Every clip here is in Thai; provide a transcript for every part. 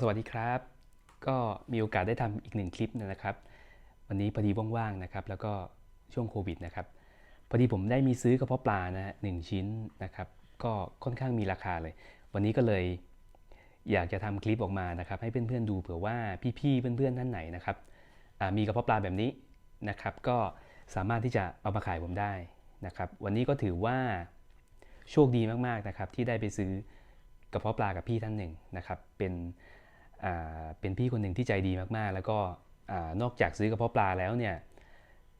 สวัสดีครับ ก็มีโอกาสได้ทำอีกหนึ่งคลิปนะครับ วันนี้พอดีว่างๆนะครับ แล้วก็ช่วงโควิดนะครับ พอดีผมได้มีซื้อกระเพาะปลานะฮะหนึ่งชิ้นนะครับ ก็ค่อนข้างมีราคาเลย วันนี้ก็เลยอยากจะทำคลิปออกมานะครับ ให้เพื่อนๆดูเผื่อว่าพี่ๆเพื่อนๆท่านไหนนะครับมีกระเพาะปลาแบบนี้นะครับ ก็สามารถที่จะเอามาขายผมได้นะครับ วันนี้ก็ถือว่าโชคดีมากๆนะครับ ที่ได้ไปซื้อกระเพาะปลากับพี่ท่านหนึ่งนะครับ เป็น เป็นพี่คนหนึ่งที่ใจดีมากๆ แล้วก็นอกจากซื้อกระเพาะปลาแล้วเนี่ย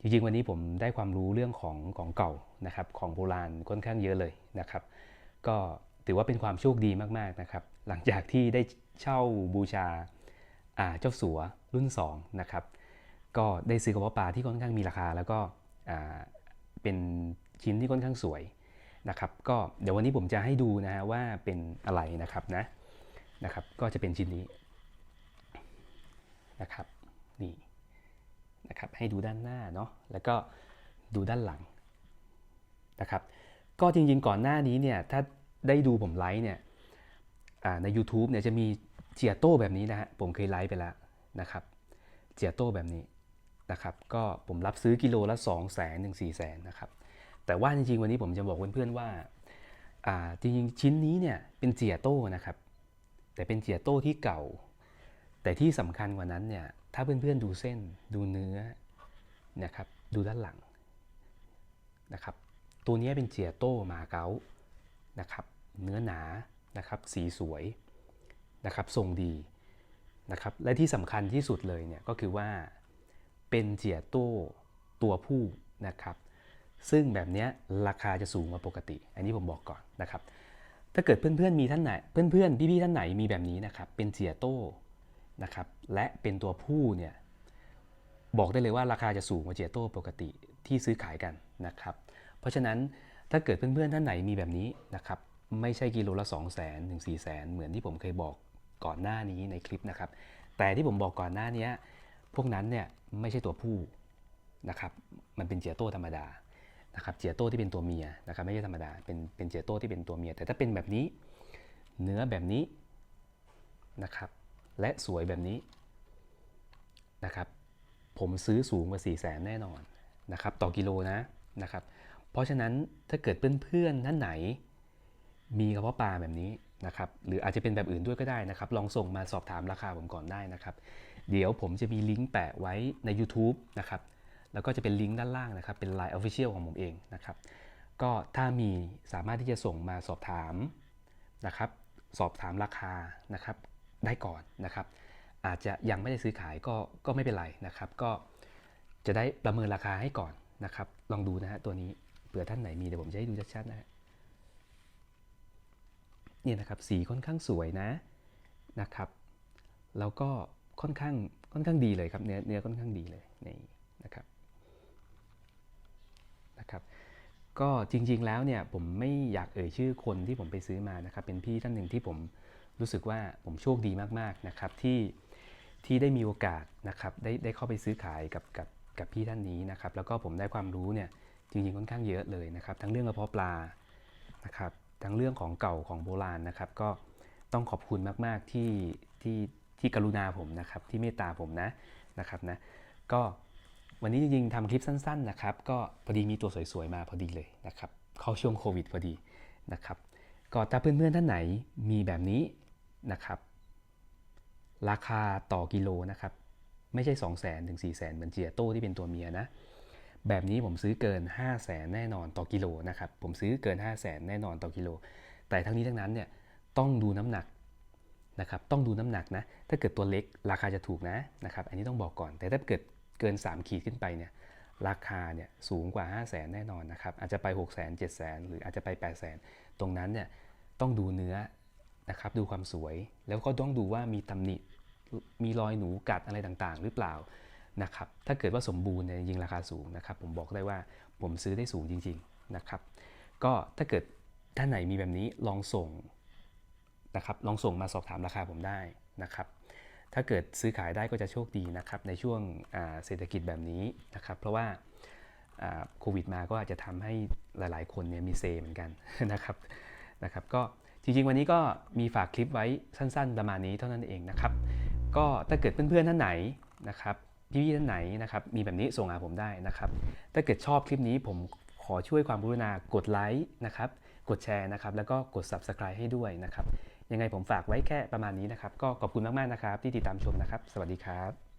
จริงๆวันนี้ผมได้ความรู้เรื่องของของเก่านะครับของโบราณค่อนข้างเยอะเลยนะครับ ก็ถือว่าเป็นความโชคดีมากๆนะครับ หลังจากที่ได้เช่าบูชาเจ้าสัวรุ่น2นะครับก็ได้ซื้อกระเพาะปลาที่ค่อนข้างมีราคา แล้วก็เป็นชิ้นที่ค่อนข้างสวยนะครับก็เดี๋ยววันนี้ผมจะให้ดูนะฮะว่าเป็นอะไรนะครับนะนะครับ ก็จะเป็นชิ้นนี้ นะครับนี่นะครับให้ดูด้านหน้าเนาะแล้วก็ดูด้านหลังนะครับก็จริงๆก่อนหน้านี้เนี่ยถ้าได้ดูผมไลฟ์เนี่ยใน YouTube เนี่ยจะมีเจียโต้แบบนี้นะฮะผมเคยไลฟ์ไปแล้วนะครับเจียโต้แบบนี้นะครับก็ผมรับซื้อกิโลละ 2 0 0 0 0 0ถึง4 0 0 0 0นะครับแต่ว่าจริงๆวันนี้ผมจะบอกเพื่อนๆว่าจริงๆชิ้นนี้เนี่ยเป็นเจียโต้นะครับแต่เป็นเจียโต้ที่เก่า แต่ที่สำคัญกว่านั้นเนี่ยถ้าเพื่อนๆดูเส้นดูเนื้อนะครับดูด้านหลังนะครับตัวนี้เป็นเจียโต้มาเก๊านะครับเนื้อหนานะครับสีสวยนะครับทรงดีนะครับและที่สำคัญที่สุดเลยเนี่ยก็คือว่าเป็นเจียโต้ตัวผู้นะครับซึ่งแบบนี้ราคาจะสูงกว่าปกติ อันนี้ผมบอกก่อนนะครับถ้าเกิดเพื่อนๆมีท่านไหนเพื่อนๆพี่ๆท่านไหนมีแบบนี้นะครับเป็นเจียโต้ นะครับและเป็นตัวผู้เนี่ยบอกได้เลยว่าราคาจะสูงกว่าเจโต้ปกติที่ซื้อขายกันนะครับ เพราะฉะนั้นถ้าเกิดเพื่อนๆท่านไหนมีแบบนี้นะครับไม่ใช่กิโลละ 2 0 0 0 0 0ถึง4 0 0 0 0 0 เหมือนที่ผมเคยบอกก่อนหน้านี้ในคลิปนะครับ แต่ที่ผมบอกก่อนหน้านี้พวกนั้นเนี่ยไม่ใช่ตัวผู้นะครับมันเป็นเจโต้ธรรมดานะครับเจโต้ที่เป็นตัวเมียนะครับไม่ใช่ธรรมดาเป็นเป็นเจโต้ที่เป็นตัวเมีย แต่ถ้าเป็นแบบนี้เนื้อแบบนี้นะครับ และสวยแบบนี้นะครับ ผมซื้อสูงกว่า4 0 0แสนแน่นอนนะครับ ต่อกิโลนะนะครับ เพราะฉะนั้นถ้าเกิดเพื่อนๆท่านไหน มีกระเพาะปลาแบบนี้นะครับ หรืออาจจะเป็นแบบอื่นด้วยก็ได้นะครับ ลองส่งมาสอบถามราคาผมก่อนได้นะครับ เดี๋ยวผมจะมีลิงก์แปะไว้ใน YouTube นะครับ แล้วก็จะเป็นลิงก์ด้านล่างนะครับ เป็น Line Official ของผมเองนะครับ ก็ถ้ามีสามารถที่จะส่งมาสอบถามนะครับ สอบถามราคานะครับ ได้ก่อนนะครับ อาจจะยังไม่ได้ซื้อขายก็ก็ไม่เป็นไรนะครับ ก็จะได้ประเมินราคาให้ก่อนนะครับ ลองดูนะฮะตัวนี้เผื่อท่านไหนมีเดี๋ยวผมจะให้ดูชัดๆนะฮะนี่นะครับสีค่อนข้างสวยนะนะครับ แล้วก็ค่อนข้างค่อนข้างดีเลยครับเนื้อเนื้อค่อนข้างดีเลยนี่นะครับนะครับก็จริงๆแล้วเนี่ยผมไม่อยากเอ่ยชื่อคนที่ผมไปซื้อมานะครับเป็นพี่ท่านหนึ่งที่ผม รู้สึกว่าผมโชคดีมากๆนะครับที่ที่ได้มีโอกาสนะครับได้ได้เข้าไปซื้อขายกับกับกับพี่ท่านนี้นะครับแล้วก็ผมได้ความรู้เนี่ยจริงๆค่อนข้างเยอะเลยนะครับ ทั้งเรื่องกระเพาะปลานะครับทั้งเรื่องของเก่าของโบราณนะครับ ก็ต้องขอบคุณมากๆที่ที่ที่กรุณาผมนะครับที่เมตตาผมนะนะครับนะก็วันนี้จริงๆทำคลิปสั้นๆนะครับ ก็พอดีมีตัวสวยๆมาพอดีเลยนะครับเข้าช่วงโควิดพอดีนะครับก็ถ้าเพื่อนๆท่านไหนมีแบบนี้ นะครับ ราคาต่อกิโลนะครับ ไม่ใช่ 2 0 0 0 0 0ถึง4 0 0 0 0เหมือนเจียโต้ที่เป็นตัวเมียนะ แบบนี้ผมซื้อเกิน 5 0 0 0 0 0แน่นอนต่อกิโลนะครับ ผมซื้อเกิน 5 0 0 0 0 0แน่นอนต่อกิโล แต่ทั้งนี้ทั้งนั้นเนี่ยต้องดูน้ำหนักนะครับ ต้องดูน้ำหนักนะ ถ้าเกิดตัวเล็กราคาจะถูกนะนะครับ อันนี้ต้องบอกก่อน แต่ถ้าเกิดเกิน 3 ขีดขึ้นไปเนี่ยราคาเนี่ยสูงกว่า 5 0 0 0 0 0แน่นอนนะครับ อาจจะไป 6 0 0 0 0 0 7 0 0 0 0 หรืออาจจะไป 8 0 0 0 0 0 ตรงนั้นเนี่ยต้องดูเนื้อ นะครับ ดูความสวย แล้วก็ต้องดูว่ามีตำหนิ มีรอยหนูกัดอะไรต่างๆ หรือเปล่านะครับ ถ้าเกิดว่าสมบูรณ์เนี่ยยิงราคาสูงนะครับ ผมบอกได้ว่าผมซื้อได้สูงจริง ๆนะครับ ก็ถ้าเกิดท่านไหนมีแบบนี้ลองส่งนะครับ ลองส่งมาสอบถามราคาผมได้นะครับ ถ้าเกิดซื้อขายได้ก็จะโชคดีนะครับในช่วงเศรษฐกิจแบบนี้นะครับ เพราะว่าโควิดมาก็อาจจะทำให้หลาย ๆ คนเนี่ยมีเซเหมือนกันนะครับนะครับ ก็ จริงๆ วันนี้ก็มีฝากคลิปไว้สั้นๆ ประมาณนี้เท่านั้นเองนะครับ ก็ถ้าเกิดเพื่อนๆท่านไหนนะครับพี่ๆท่านไหนนะครับมีแบบนี้ส่งหาผมได้นะครับ ถ้าเกิดชอบคลิปนี้ผมขอช่วยความกรุณากดไลค์นะครับกดแชร์นะครับแล้วก็กด Subscribe ให้ด้วยนะครับยังไงผมฝากไว้แค่ประมาณนี้นะครับ ก็ขอบคุณมากๆนะครับ ที่ติดตามชมนะครับ สวัสดีครับ